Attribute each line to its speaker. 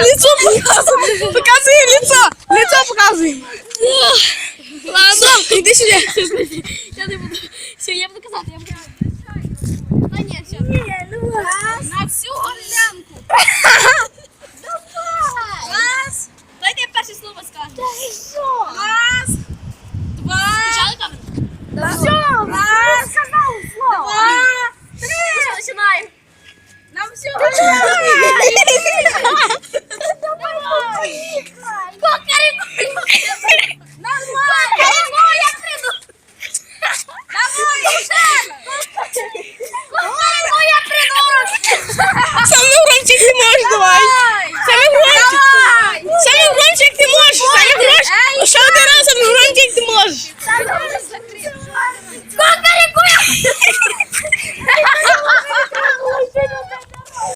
Speaker 1: лицо! показывай. показываем! Лицо! Лицо показывай. Ладно, Стоп, иди сюда!
Speaker 2: Я не буду. Все, я буду казати, я буду. Та ні, все. Ні, ну раз. На всю орлянку. Давай. Раз. Дайте я перше слово скажу. Раз. Два. Включали камеру?
Speaker 1: Все!
Speaker 2: Раз. Два. Три. Починаємо. На всю орлянку.